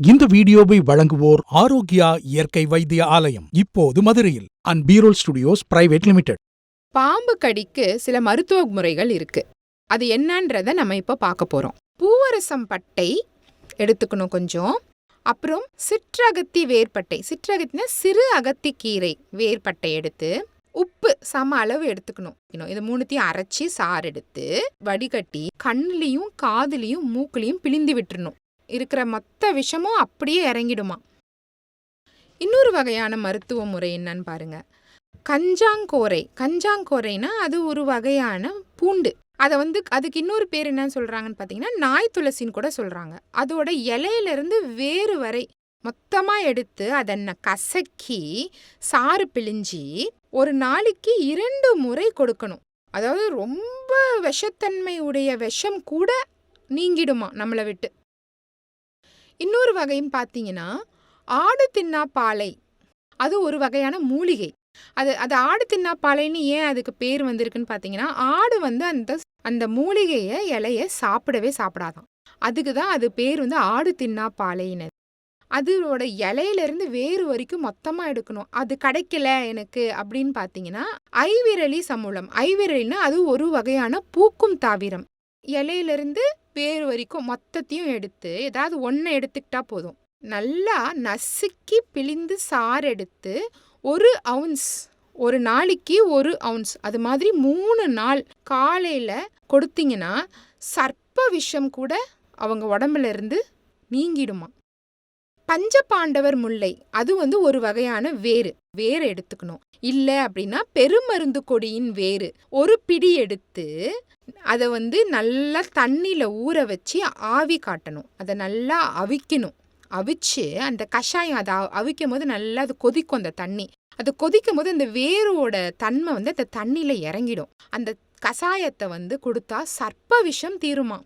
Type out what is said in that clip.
இந்த வீடியோவை வழங்குவோர் ஆரோக்கியா இயற்கை வைத்திய ஆலயம் இப்போது மதுரையில் அண்ட் பீரோல் ஸ்டுடியோஸ் பிரைவேட் லிமிடெட். பாம்பு கடிக்கு சில மருத்துவ முறைகள் இருக்கு. அது என்னன்றத நம்ம இப்போ பார்க்க போறோம். பூவரசம் பட்டை எடுத்துக்கணும் கொஞ்சம். அப்புறம் சிற்றகத்தி வேர்பட்டை. சிற்றகத்தினா சிறு அகத்தி கீரை வேர்பட்டை எடுத்து உப்பு சம அளவு எடுத்துக்கணும். இன்னும் இது மூணுத்தையும் அரைச்சி சாறு எடுத்து வடிகட்டி கண்ணுலையும் காதுலையும் மூக்குலையும் பிழிந்து விட்டுறணும். இருக்கிற மொத்த விஷமும் அப்படியே இறங்கிடுமா? இன்னொரு வகையான மருத்துவ முறை என்னன்னு பாருங்க. கஞ்சாங்கோரை. கஞ்சாங்கோரைனா அது ஒரு வகையான பூண்டு. அதை வந்து அதுக்கு இன்னொரு பேர் என்னன்னு சொல்கிறாங்கன்னு பார்த்தீங்கன்னா நாய் துளசின்னு கூட சொல்கிறாங்க அதோட இலையில இருந்து வேறு வரை மொத்தமாக எடுத்து அதை கசக்கி சாறு பிழிஞ்சி ஒரு நாளைக்கு இரண்டு முறை கொடுக்கணும். அதாவது ரொம்ப விஷத்தன்மை உடைய விஷம் கூட நீங்கிடுமா நம்மளை விட்டு? இன்னொரு வகையும் பார்த்தீங்கன்னா ஆடு தின்னா பாலை. அது ஒரு வகையான மூலிகை. அது அது ஆடு தின்னா பாலைன்னு ஏன் அதுக்கு பேர் வந்திருக்குன்னு பார்த்தீங்கன்னா ஆடு வந்து அந்த அந்த மூலிகையை இலைய சாப்பிடவே சாப்பிடாதான். அதுக்கு தான் அது பேர் வந்து ஆடு தின்னா பாலைன்னு அதோட இலையிலேருந்து வேறு வரைக்கும் மொத்தமாக எடுக்கணும். அது கிடைக்கல எனக்கு அப்படின்னு பார்த்தீங்கன்னா ஐவிரலி சமூலம். ஐவிரலின்னா அது ஒரு வகையான பூக்கும் தாவிரம். இலையிலேருந்து வேறு வரைக்கும் மொத்தத்தையும் எடுத்து ஏதாவது ஒன்றை எடுத்துக்கிட்டா போதும். நல்லா நசுக்கி பிழிந்து சாறு எடுத்து ஒரு அவுன்ஸ் ஒரு நாளைக்கு ஒரு அவுன்ஸ் அது மாதிரி மூணு நாள் காலையில் கொடுத்தீங்கன்னா சர்ப்ப விஷம் கூட அவங்க உடம்புல இருந்து நீங்கிடுமா? பஞ்சபாண்டவர் முல்லை. அது வந்து ஒரு வகையான வேறு. வேறு எடுத்துக்கணும். இல்லை அப்படின்னா பெருமருந்து கொடியின் வேறு. ஒரு பிடி எடுத்து அதை வந்து நல்லா தண்ணியில் ஊற வச்சு ஆவி காட்டணும். அதை நல்லா அவிக்கணும். அவிச்சு அந்த கஷாயம் அதை அவிக்கும் போது நல்லா அது கொதிக்கும் அந்த தண்ணி. அது கொதிக்கும் போது அந்த வேரோட தன்மை வந்து அந்த தண்ணியில் இறங்கிடும். அந்த கஷாயத்தை வந்து கொடுத்தா சர்ப்ப விஷம் தீருமா